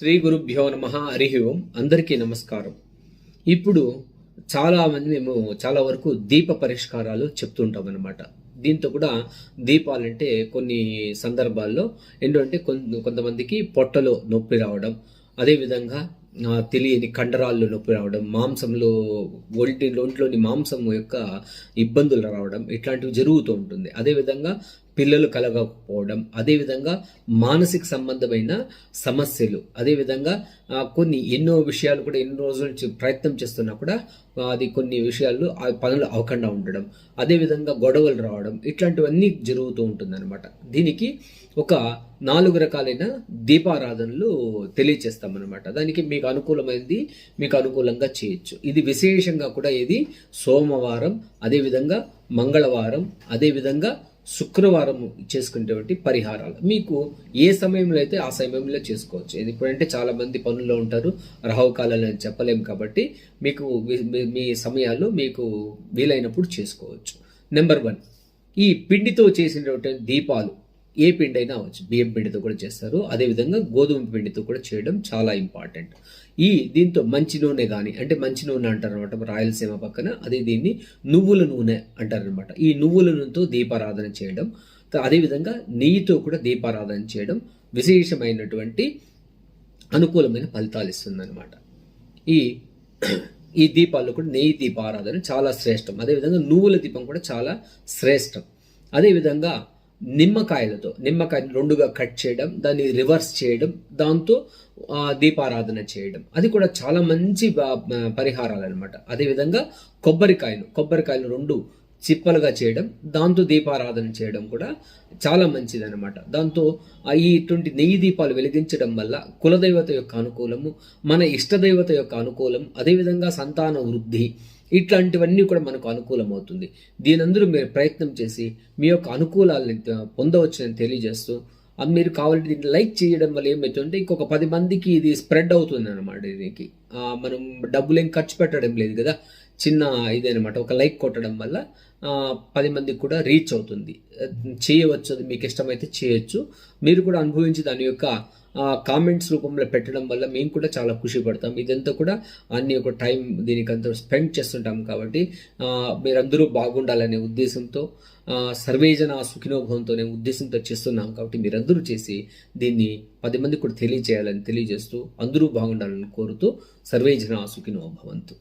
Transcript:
శ్రీ గురుభ్యో నమ హరి ఓం. అందరికీ నమస్కారం. ఇప్పుడు చాలా మంది మేము చాలా వరకు దీప పరిష్కారాలు చెప్తుంటాం అనమాట దీంతో కూడా దీపాలంటే కొన్ని సందర్భాల్లో ఏంటంటే కొంతమందికి పొట్టలో నొప్పి రావడం అదేవిధంగా తెలియని కండరాల్లో నొప్పి రావడం మాంసంలో ఒంటి ఒంట్లోని మాంసం యొక్క ఇబ్బందులు రావడం ఇట్లాంటివి జరుగుతూ ఉంటుంది. అదేవిధంగా పిల్లలు కలగకపోవడం అదేవిధంగా మానసిక సంబంధమైన సమస్యలు అదేవిధంగా కొన్ని ఎన్నో విషయాలు కూడా ఎన్నో రోజుల నుంచి ప్రయత్నం చేస్తున్నా కూడా అది కొన్ని విషయాలు ఆ పనులు అవ్వకుండా ఉండడం అదేవిధంగా గొడవలు రావడం ఇట్లాంటివన్నీ జరుగుతూ ఉంటుందన్నమాట. దీనికి ఒక నాలుగు రకాలైన దీపారాధనలు తెలియచేస్తామన్నమాట. దానికి మీకు అనుకూలమైనది మీకు అనుకూలంగా చేయొచ్చు. ఇది విశేషంగా కూడా ఇది సోమవారం అదేవిధంగా మంగళవారం అదేవిధంగా శుక్రవారం చేసుకునేటువంటి పరిహారాలు. మీకు ఏ సమయంలో అయితే ఆ సమయంలో చేసుకోవచ్చు. ఇది ఇప్పుడంటే చాలా మంది పనుల్లో ఉంటారు. రాహుకాలాలు అని చెప్పలేము కాబట్టి మీకు మీ- మీ- మీ సమయాల్లో మీకు వీలైనప్పుడు చేసుకోవచ్చు. నెంబర్ వన్ ఈ పిండితో చేసినటువంటి దీపాలు. ఏ పిండి అయినా అవ్వచ్చు బియ్యం పిండితో కూడా చేస్తారు. అదేవిధంగా గోధుమ పిండితో కూడా చేయడం చాలా ఇంపార్టెంట్ ఈ దీంతో మంచి నూనె కానీ అంటే మంచి నూనె అంటారు అనమాట రాయలసీమ పక్కన. అదే దీన్ని నువ్వుల నూనె అంటారనమాట ఈ నువ్వుల నూనెతో దీపారాధన చేయడం. అదేవిధంగా నెయ్యితో కూడా దీపారాధన చేయడం విశేషమైనటువంటి అనుకూలమైన ఫలితాలు ఇస్తుందన్నమాట. ఈ ఈ దీపాల్లో కూడా నెయ్యి దీపారాధన చాలా శ్రేష్టం. అదేవిధంగా నువ్వుల దీపం కూడా చాలా శ్రేష్టం. అదేవిధంగా నిమ్మకాయలతో నిమ్మకాయ రెండుగా కట్ చేయడం దాన్ని రివర్స్ చేయడం దాంతో దీపారాధన చేయడం. అది కూడా చాలా మంచి పరిహారాలు అనమాట అదేవిధంగా కొబ్బరికాయలు కొబ్బరికాయలు రెండు చిప్పలుగా చేయడం దాంతో దీపారాధన చేయడం కూడా చాలా మంచిది అనమాట దాంతో ఈ ఇటువంటి నెయ్యి దీపాలు వెలిగించడం వల్ల కులదైవత యొక్క అనుకూలము మన ఇష్టదైవత యొక్క అనుకూలం అదేవిధంగా సంతాన వృద్ధి ఇట్లాంటివన్నీ కూడా మనకు అనుకూలమవుతుంది. దీనందరూ మీరు ప్రయత్నం చేసి మీ యొక్క అనుకూలాలని పొందవచ్చని తెలియజేస్తూ మీరు కావాలంటే దీన్ని లైక్ చేయడం వల్ల ఏమవుతుందంటే ఇంకొక పది మందికి ఇది స్ప్రెడ్ అవుతుంది అనమాట దీనికి మనం డబ్బులు ఏం ఖర్చు పెట్టడం లేదు కదా. చిన్న ఇదేనమాట. ఒక లైక్ కొట్టడం వల్ల పది మందికి కూడా రీచ్ అవుతుంది. చేయవచ్చు అది మీకు ఇష్టమైతే చేయొచ్చు. మీరు కూడా అనుభవించి దాని యొక్క కామెంట్స్ రూపంలో పెట్టడం వల్ల మేము కూడా చాలా ఖుషి పడతాం. ఇదంతా కూడా అన్ని ఒక టైం దీనికి అంతా స్పెండ్ చేస్తుంటాం కాబట్టి మీరందరూ బాగుండాలనే ఉద్దేశంతో సర్వేజన సుఖినోభవంతో అనే ఉద్దేశంతో చేస్తున్నాం కాబట్టి మీరందరూ చేసి దీన్ని పది మందికి కూడా తెలియజేయాలని తెలియజేస్తూ అందరూ బాగుండాలని కోరుతూ సర్వేజన సుఖినోభవంతు.